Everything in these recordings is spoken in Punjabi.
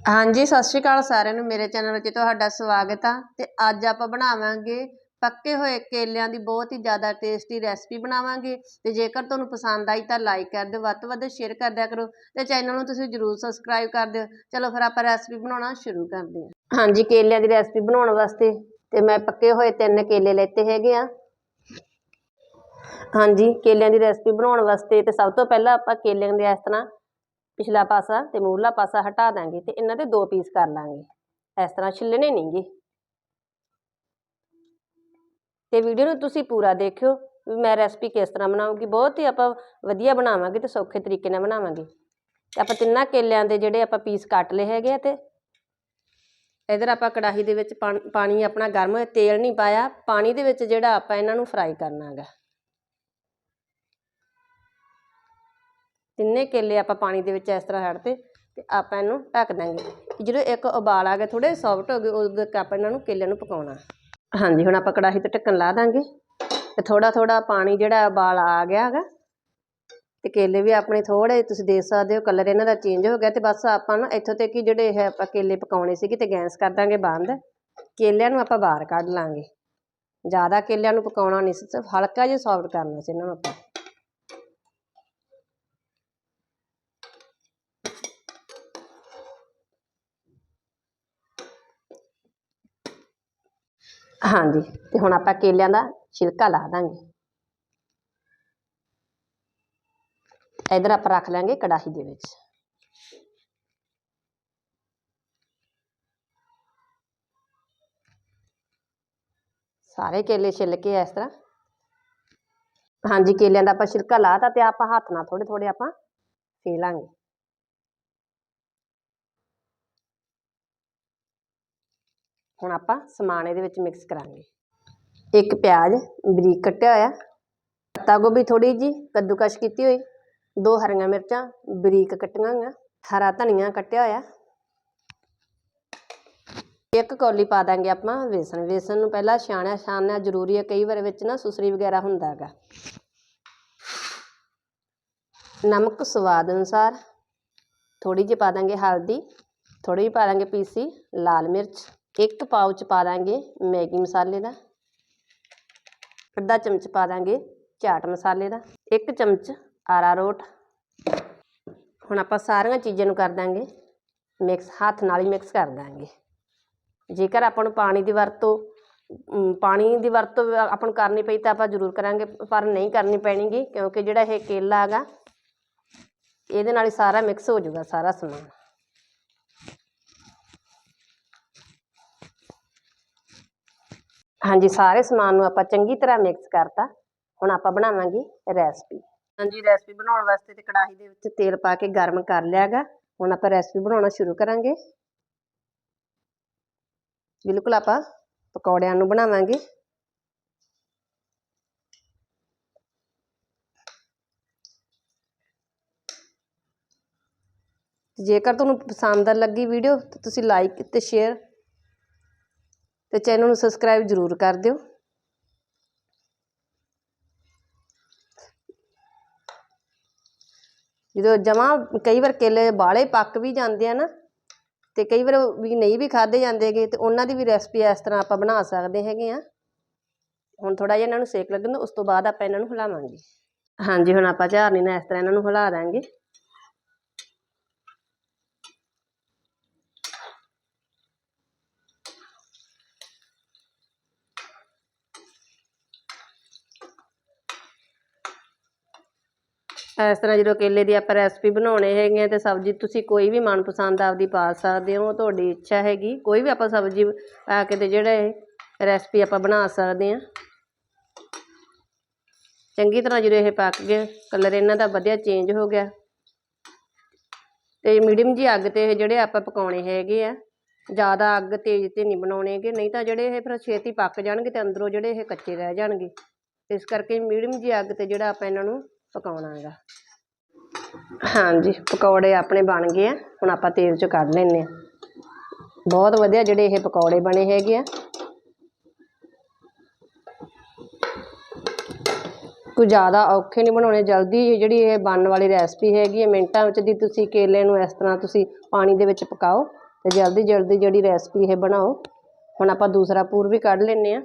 ਹਾਂਜੀ, ਸਤਿ ਸ਼੍ਰੀ ਅਕਾਲ ਸਾਰਿਆਂ ਨੂੰ। ਮੇਰੇ ਚੈਨਲ ਵਿੱਚ ਤੁਹਾਡਾ ਸਵਾਗਤ ਆ ਤੇ ਅੱਜ ਆਪਾਂ ਬਣਾਵਾਂਗੇ ਪੱਕੇ ਹੋਏ ਕੇਲਿਆਂ ਦੀ ਬਹੁਤ ਹੀ ਜ਼ਿਆਦਾ ਟੇਸਟੀ ਰੈਸਪੀ ਬਣਾਵਾਂਗੇ ਤੇ ਜੇਕਰ ਤੁਹਾਨੂੰ ਪਸੰਦ ਆਈ ਤਾਂ ਲਾਈਕ ਕਰ ਦਿਓ, ਵੱਧ ਤੋਂ ਵੱਧ ਸ਼ੇਅਰ ਕਰ ਦਿਆ ਕਰੋ ਤੇ ਚੈਨਲ ਨੂੰ ਤੁਸੀਂ ਜਰੂਰ ਸਬਸਕ੍ਰਾਈਬ ਕਰ ਦਿਓ। ਚਲੋ ਫਿਰ ਆਪਾਂ ਰੈਸਪੀ ਬਣਾਉਣਾ ਸ਼ੁਰੂ ਕਰਦੇ ਹਾਂ। ਹਾਂਜੀ, ਕੇਲਿਆਂ ਦੀ ਰੈਸਪੀ ਬਣਾਉਣ ਵਾਸਤੇ ਤੇ ਮੈਂ ਪੱਕੇ ਹੋਏ ਤਿੰਨ ਕੇਲੇ ਲੈਤੇ ਹੈਗੇ ਆ। ਹਾਂਜੀ, ਕੇਲਿਆਂ ਦੀ ਰੈਸਪੀ ਬਣਾਉਣ ਵਾਸਤੇ ਤੇ ਸਭ ਤੋਂ ਪਹਿਲਾਂ ਆਪਾਂ ਕੇਲਿਆਂ ਦੇ ਇਸ ਤਰ੍ਹਾਂ ਪਿਛਲਾ ਪਾਸਾ ਤੇ ਮੂਹਰਲਾ ਪਾਸਾ ਹਟਾ ਦਾਂਗੇ ਤੇ ਇਹਨਾਂ ਦੇ ਦੋ ਪੀਸ ਕਰ ਲਾਂਗੇ। ਇਸ ਤਰ੍ਹਾਂ ਛਿੱਲਣੇ ਨਹੀਂਗੇ ਤੇ ਵੀਡੀਓ ਨੂੰ ਤੁਸੀਂ ਪੂਰਾ ਦੇਖਿਓ ਵੀ ਮੈਂ ਰੈਸਪੀ ਕਿਸ ਤਰ੍ਹਾਂ ਬਣਾਉਂਗੀ ਬਹੁਤ ਹੀ ਆਪਾਂ ਵਧੀਆ ਬਣਾਵਾਂਗੇ ਤੇ ਸੌਖੇ ਤਰੀਕੇ ਨਾਲ ਬਣਾਵਾਂਗੇ। ਤੇ ਆਪਾਂ ਤਿੰਨਾਂ ਕੇਲਿਆਂ ਦੇ ਜਿਹੜੇ ਆਪਾਂ ਪੀਸ ਕੱਟ ਲਏ ਹੈਗੇ ਆ ਤੇ ਇਧਰ ਆਪਾਂ ਕੜਾਹੀ ਦੇ ਵਿੱਚ ਪਾਣੀ ਆਪਣਾ ਗਰਮ ਹੋਇਆ, ਤੇਲ ਨਹੀਂ ਪਾਇਆ। ਪਾਣੀ ਦੇ ਵਿੱਚ ਜਿਹੜਾ ਆਪਾਂ ਇਹਨਾਂ ਨੂੰ ਫਰਾਈ ਕਰਨਾ ਹੈਗਾ। ਤਿੰਨੇ ਕੇਲੇ ਆਪਾਂ ਪਾਣੀ ਦੇ ਵਿੱਚ ਇਸ ਤਰ੍ਹਾਂ ਛੱਡਤੇ ਤੇ ਆਪਾਂ ਇਹਨੂੰ ਢੱਕ ਦਾਂਗੇ ਜਦੋਂ ਇੱਕ ਉਬਾਲ ਆ ਗਿਆ ਥੋੜੇ ਸੌਫਟ ਹੋ ਗਏ, ਉਦੋਂ ਤੱਕ ਆਪਾਂ ਇਹਨਾਂ ਨੂੰ ਕੇਲਿਆਂ ਨੂੰ ਪਕਾਉਣਾ। ਹਾਂਜੀ, ਹੁਣ ਆਪਾਂ ਕੜਾਹੀ ਤੇ ਢੱਕਣ ਲਾ ਦਾਂਗੇ। ਤੇ ਥੋੜਾ ਥੋੜਾ ਪਾਣੀ ਜਿਹੜਾ ਉਬਾਲ ਆ ਗਿਆ ਹੈਗਾ, ਤੇ ਕੇਲੇ ਵੀ ਆਪਣੇ ਥੋੜੇ ਤੁਸੀਂ ਦੇਖ ਸਕਦੇ ਹੋ ਕਲਰ ਇਹਨਾਂ ਦਾ ਚੇਂਜ ਹੋ ਗਿਆ। ਤੇ ਬਸ ਆਪਾਂ ਨਾ ਇੱਥੋਂ ਤੱਕ ਕਿ ਜਿਹੜੇ ਇਹ ਆਪਾਂ ਕੇਲੇ ਪਕਾਉਣੇ ਸੀਗੇ ਤੇ ਗੈਸ ਕਰ ਦਾਂਗੇ ਬੰਦ। ਕੇਲਿਆਂ ਨੂੰ ਆਪਾਂ ਬਾਹਰ ਕੱਢ ਲਾਂਗੇ। ਜ਼ਿਆਦਾ ਕੇਲਿਆਂ ਨੂੰ ਪਕਾਉਣਾ ਨਹੀਂ ਸੀ, ਸਿਰਫ ਹਲਕਾ ਜਿਹਾ ਸੌਫਟ ਕਰਨਾ ਸੀ ਇਹਨਾਂ ਨੂੰ ਆਪਾਂ। ਹਾਂਜੀ, ਤੇ ਹੁਣ ਆਪਾਂ ਕੇਲਿਆਂ ਦਾ ਛਿਲਕਾ ਲਾ ਦਾਂਗੇ। ਇਧਰ ਆਪਾਂ ਰੱਖ ਲਾਂਗੇ ਕੜਾਹੀ ਦੇ ਵਿੱਚ। ਸਾਰੇ ਕੇਲੇ ਛਿੱਲ ਕੇ ਇਸ ਤਰ੍ਹਾਂ। ਹਾਂਜੀ, ਕੇਲਿਆਂ ਦਾ ਆਪਾਂ ਛਿਲਕਾ ਲਾਤਾ ਤੇ ਆਪਾਂ ਹੱਥ ਨਾਲ ਥੋੜੇ ਥੋੜੇ ਆਪਾਂ ਫੇ ਹੁਣ ਆਪਾਂ ਸਮਾਨ ਇਹਦੇ ਵਿੱਚ ਮਿਕਸ ਕਰਾਂਗੇ। ਇੱਕ ਪਿਆਜ਼, ਬਰੀਕ ਕੱਟਿਆ ਹੋਇਆ ਪੱਤਾ ਗੋਭੀ ਥੋੜੀ ਜੀ ਕੱਦੂਕਸ਼ ਕੀਤੀ ਹੋਈ, ਦੋ ਹਰੀਆਂ ਮਿਰਚਾਂ, ਬਰੀਕ ਕੱਟੀਆਂ ਹੋਈਆਂ, ਹਰਾ ਧਨੀਆ ਕੱਟਿਆ ਹੋਇਆ। ਇੱਕ ਕੌਲੀ ਪਾ ਦਾਂਗੇ ਆਪਾਂ ਵੇਸਣ। ਵੇਸਣ ਨੂੰ ਪਹਿਲਾਂ ਛਾਣਿਆ, ਛਾਣਨਾ ਜ਼ਰੂਰੀ ਹੈ, ਕਈ ਵਾਰ ਵਿੱਚ ਨਾ ਸੁਸਰੀ ਵਗੈਰਾ ਹੁੰਦਾ ਹੈਗਾ। ਨਮਕ ਸਵਾਦ ਅਨੁਸਾਰ ਥੋੜੀ ਜਿਹੀ ਪਾ ਦਾਂਗੇ ਹਲਦੀ ਥੋੜੀ ਜਿਹੀ ਪਾ ਦਾਂਗੇ ਪੀਸੀ ਲਾਲ ਮਿਰਚ ਇੱਕ ਪਾਊਚ ਪਾ ਦਾਂਗੇ ਮੈਗੀ ਮਸਾਲੇ ਦਾ। ਅੱਧਾ ਚਮਚ ਪਾ ਦਾਂਗੇ ਚਾਟ ਮਸਾਲੇ ਦਾ। ਇੱਕ ਚਮਚ ਆਰਾਰੋਟ ਹੁਣ ਆਪਾਂ ਸਾਰੀਆਂ ਚੀਜ਼ਾਂ ਨੂੰ ਕਰ ਦਾਂਗੇ। ਮਿਕਸ, ਹੱਥ ਨਾਲ ਹੀ ਮਿਕਸ ਕਰ ਦਾਂਗੇ। ਜੇਕਰ ਆਪਾਂ ਨੂੰ ਪਾਣੀ ਦੀ ਵਰਤੋਂ ਪਾਣੀ ਦੀ ਵਰਤੋਂ ਆਪਾਂ ਨੂੰ ਕਰਨੀ ਪਈ ਤਾਂ ਆਪਾਂ ਜ਼ਰੂਰ ਕਰਾਂਗੇ, ਪਰ ਨਹੀਂ ਕਰਨੀ ਪੈਣੀਗੀ ਕਿਉਂਕਿ ਜਿਹੜਾ ਇਹ ਕੇਲਾ ਹੈਗਾ, ਇਹਦੇ ਨਾਲ ਹੀ ਸਾਰਾ ਮਿਕਸ ਹੋ ਜਾਊਗਾ, ਸਾਰਾ ਸਮਾਨ। ਹਾਂਜੀ, ਸਾਰੇ ਸਮਾਨ ਨੂੰ ਆਪਾਂ ਚੰਗੀ ਤਰ੍ਹਾਂ ਮਿਕਸ ਕਰਤਾ। ਹੁਣ ਆਪਾਂ ਬਣਾਵਾਂਗੇ ਰੈਸਪੀ ਹਾਂਜੀ ਰੈਸਪੀ ਬਣਾਉਣ ਵਾਸਤੇ ਤੇ ਕੜਾਹੀ ਦੇ ਵਿੱਚ ਤੇਲ ਪਾ ਕੇ ਗਰਮ ਕਰ ਲਿਆਗਾ ਹੁਣ ਆਪਾਂ ਰੈਸਪੀ ਬਣਾਉਣਾ ਸ਼ੁਰੂ ਕਰਾਂਗੇ। ਬਿਲਕੁਲ ਆਪਾਂ ਪਕੌੜਿਆਂ ਨੂੰ ਬਣਾਵਾਂਗੇ। ਜੇਕਰ ਤੁਹਾਨੂੰ ਪਸੰਦ ਲੱਗੀ ਵੀਡੀਓ ਤਾਂ ਤੁਸੀਂ ਲਾਈਕ ਤੇ ਸ਼ੇਅਰ ਤੇ ਚੈਨਲ ਨੂੰ ਸਬਸਕ੍ਰਾਈਬ ਜ਼ਰੂਰ ਕਰ ਦਿਓ। ਜਦੋਂ ਜਮਾ ਕਈ ਵਾਰ ਕੇਲੇ ਬਾਲੇ ਪੱਕ ਵੀ ਜਾਂਦੇ ਆ ਨਾ, ਤੇ ਕਈ ਵਾਰ ਵੀ ਨਹੀਂ ਵੀ ਖਾਦੇ ਜਾਂਦੇਗੇ ਤੇ ਉਹਨਾਂ ਦੀ ਵੀ ਰੈਸਪੀ ਇਸ ਤਰ੍ਹਾਂ ਆਪਾਂ ਬਣਾ ਸਕਦੇ ਹੈਗੇ ਆ। ਹੁਣ ਥੋੜਾ ਜਿਹਾ ਇਹਨਾਂ ਨੂੰ ਸੇਕ ਲੱਗਣ ਉਸ ਤੋਂ ਬਾਅਦ ਆਪਾਂ ਇਹਨਾਂ ਨੂੰ ਹਿਲਾਵਾਂਗੇ। ਹਾਂਜੀ, ਹੁਣ ਆਪਾਂ ਝਾਰਨੀ ਨਾਲ ਇਸ ਤਰ੍ਹਾਂ ਇਹਨਾਂ ਨੂੰ ਹਿਲਾ ਦਾਂਗੇ। ਇਸ ਤਰ੍ਹਾਂ ਜਦੋਂ ਕੇਲੇ ਦੀ ਆਪਾਂ ਰੈਸਪੀ ਬਣਾਉਣੇ ਹੈਗੇ ਤੇ ਸਬਜ਼ੀ ਤੁਸੀਂ ਕੋਈ ਵੀ ਮਨਪਸੰਦ ਆਪਦੀ ਪਾ ਸਕਦੇ ਹੋ, ਤੁਹਾਡੀ ਇੱਛਾ ਹੈਗੀ, ਕੋਈ ਵੀ ਆਪਾਂ ਸਬਜ਼ੀ ਪਾ ਕੇ ਤੇ ਜਿਹੜਾ ਇਹ ਰੈਸਪੀ ਆਪਾਂ ਬਣਾ ਸਕਦੇ ਹਾਂ ਚੰਗੀ ਤਰ੍ਹਾਂ ਜਦੋਂ ਇਹ ਪੱਕ ਗਏ ਕਲਰ ਇਹਨਾਂ ਦਾ ਵਧੀਆ ਚੇਂਜ ਹੋ ਗਿਆ। ਤੇ ਮੀਡੀਅਮ ਜੀ ਅੱਗ ਤੇ ਇਹ ਜਿਹੜੇ ਆਪਾਂ ਪਕਾਉਣੇ ਹੈਗੇ ਆ, ਜ਼ਿਆਦਾ ਅੱਗ ਤੇਜ਼ ਤੇ ਨਹੀਂ ਬਣਾਉਣੇਗੇ ਨਹੀਂ ਤਾਂ ਜਿਹੜੇ ਇਹ ਫਿਰ ਛੇਤੀ ਪੱਕ ਜਾਣਗੇ ਤੇ ਅੰਦਰੋਂ ਜਿਹੜੇ ਇਹ ਕੱਚੇ ਰਹਿ ਜਾਣਗੇ। ਇਸ ਕਰਕੇ ਮੀਡੀਅਮ ਜੀ ਅੱਗ ਤੇ ਜਿਹੜਾ ਆਪਾਂ ਇਹਨਾਂ ਨੂੰ ਪਕਾਉਣਾ ਹੈਗਾ ਹਾਂਜੀ, ਪਕੌੜੇ ਆਪਣੇ ਬਣ ਗਏ ਆ, ਹੁਣ ਆਪਾਂ ਤੇਲ 'ਚੋਂ ਕੱਢ ਲੈਂਦੇ ਆ। ਬਹੁਤ ਵਧੀਆ ਜਿਹੜੇ ਇਹ ਪਕੌੜੇ ਬਣੇ ਹੈਗੇ ਆ। ਕੋਈ ਜ਼ਿਆਦਾ ਔਖੇ ਨਹੀਂ ਬਣਾਉਣੇ, ਜਲਦੀ ਜਿਹੜੀ ਇਹ ਬਣਨ ਵਾਲੀ ਰੈਸਪੀ ਹੈਗੀ ਹੈ ਮਿੰਟਾਂ ਵਿੱਚ ਦੀ ਤੁਸੀਂ ਕੇਲੇ ਨੂੰ ਇਸ ਤਰ੍ਹਾਂ ਤੁਸੀਂ ਪਾਣੀ ਦੇ ਵਿੱਚ ਪਕਾਓ ਤੇ ਜਲਦੀ ਜਲਦੀ ਜਿਹੜੀ ਰੈਸਪੀ ਇਹ ਬਣਾਓ। ਹੁਣ ਆਪਾਂ ਦੂਸਰਾ ਪੂਰ ਵੀ ਕੱਢ ਲੈਨੇ ਆ।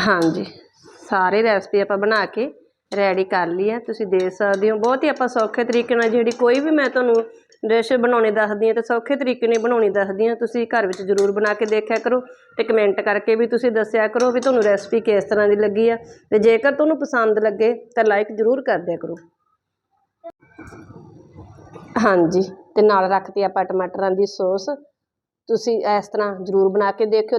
ਹਾਂਜੀ। ਸਾਰੇ ਰੈਸਪੀ ਆਪਾਂ ਬਣਾ ਕੇ ਰੈਡੀ ਕਰ ਲਈ ਹੈ ਤੁਸੀਂ ਦੇਖ ਸਕਦੇ ਹੋ। ਬਹੁਤ ਹੀ ਆਪਾਂ ਸੌਖੇ ਤਰੀਕੇ ਨਾਲ ਜਿਹੜੀ ਕੋਈ ਵੀ ਮੈਂ ਤੁਹਾਨੂੰ ਡਿਸ਼ ਬਣਾਉਣੀ ਦੱਸਦੀ ਹਾਂ ਤੇ ਸੌਖੇ ਤਰੀਕੇ ਨਾਲ ਬਣਾਉਣੀ ਦੱਸਦੀ ਹਾਂ। ਤੁਸੀਂ ਘਰ ਵਿੱਚ ਜ਼ਰੂਰ ਬਣਾ ਕੇ ਦੇਖਿਆ ਕਰੋ ਤੇ ਕਮੈਂਟ ਕਰਕੇ ਵੀ ਤੁਸੀਂ ਦੱਸਿਆ ਕਰੋ ਵੀ ਤੁਹਾਨੂੰ ਰੈਸਪੀ ਕਿਸ ਤਰ੍ਹਾਂ ਦੀ ਲੱਗੀ ਆ। ਤੇ ਜੇਕਰ ਤੁਹਾਨੂੰ ਪਸੰਦ ਲੱਗੇ ਤਾਂ ਲਾਈਕ ਜ਼ਰੂਰ ਕਰ ਦਿਆ ਕਰੋ। ਹਾਂਜੀ। ਤੇ ਨਾਲ ਰੱਖਤੀ ਆਪਾਂ ਟਮਾਟਰਾਂ ਦੀ ਸੌਸ। ਤੁਸੀਂ ਇਸ ਤਰ੍ਹਾਂ ਜ਼ਰੂਰ ਬਣਾ ਕੇ ਦੇਖਿਓ।